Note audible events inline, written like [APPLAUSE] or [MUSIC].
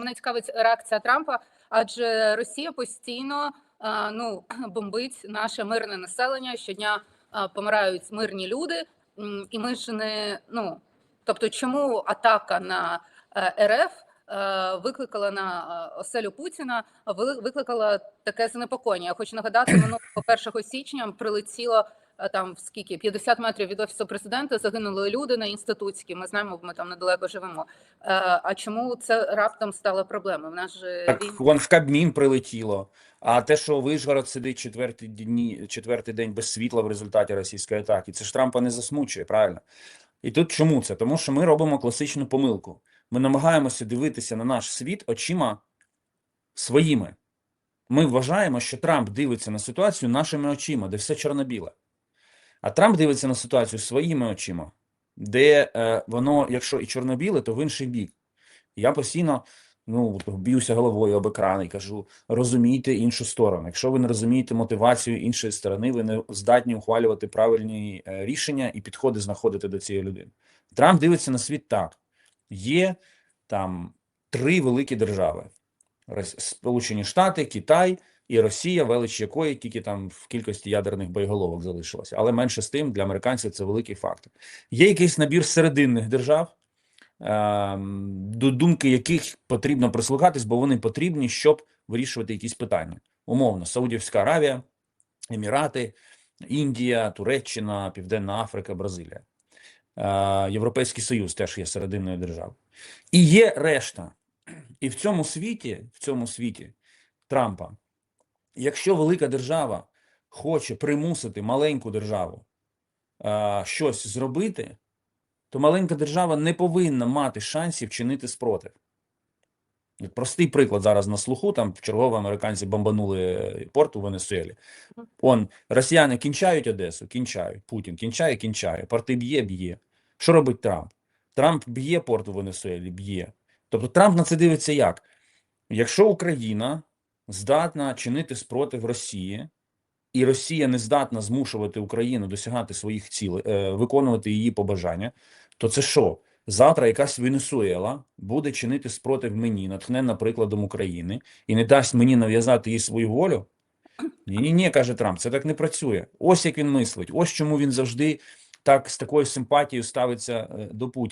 Мене цікавить реакція Трампа, адже Росія постійно ну [CLEARS THROAT] бомбить наше мирне населення. Щодня помирають мирні люди, і ми ж не ну тобто, чому атака на е, РФ е, викликала на е, оселю Путіна, ви- викликала таке занепокоєння. Я хочу нагадати, [CLEARS THROAT] минулого 1 січня прилетіло е, там скільки 50 метрів від офісу президента загинули люди на інститутській. Ми знаємо, ми там недалеко живемо. Е, А чому це раптом стало проблемою? В нас же Так, вон в Кабмін прилетіло. А те, що Вишгород сидить четвертий дні, четвертий день без світла в результаті російської атаки, це ж Трампа не засмучує, правильно? І тут чому це? Тому що ми робимо класичну помилку. Ми намагаємося дивитися на наш світ очима своїми. Ми вважаємо, що Трамп дивиться на ситуацію нашими очима, де все чорно-біле. А Трамп дивиться на ситуацію своїми очима, де е, воно, якщо і чорно-біле, то в інший бік. Я постійно ну, б'юся головою об екран і кажу: розумійте іншу сторону. Якщо ви не розумієте мотивацію іншої сторони, ви не здатні ухвалювати правильні е, рішення і підходи знаходити до цієї людини. Трамп дивиться на світ так: є там три великі держави: Сполучені Штати, Китай і Росія, велич якої тільки там в кількості ядерних боєголовок залишилося. Але менше з тим для американців це великий фактор. Є якийсь набір серединних держав ем, до думки яких потрібно прислухатись, бо вони потрібні, щоб вирішувати якісь питання. Умовно, Саудівська Аравія, Емірати, Індія, Туреччина, Південна Африка, Бразилія. Е, Європейський Союз теж є серединною державою. І є решта. І в цьому світі, в цьому світі Трампа, якщо велика держава хоче примусити маленьку державу е, щось зробити, то маленька держава не повинна мати шансів чинити спротив. Простий приклад зараз на слуху. Там вчергово американці бомбанули порт у Венесуелі. Он росіяни кінчають Одесу, кінчають. Путін кінчає, кінчає. Порти б'є, б'є. Що робить Трамп? Трамп б'є порт у Венесуелі, б'є. Тобто Трамп на це дивиться як? Якщо Україна здатна чинити спротив Росії, і Росія не здатна змушувати Україну досягати своїх цілей, е, виконувати її побажання, то це що? Завтра якась Венесуела буде чинити спротив мені, натхненна прикладом України, і не дасть мені нав'язати їй свою волю? Ні, ні, ні, каже Трамп, це так не працює. Ось як він мислить. Ось чому він завжди так з такою симпатією ставиться е, до Путіна.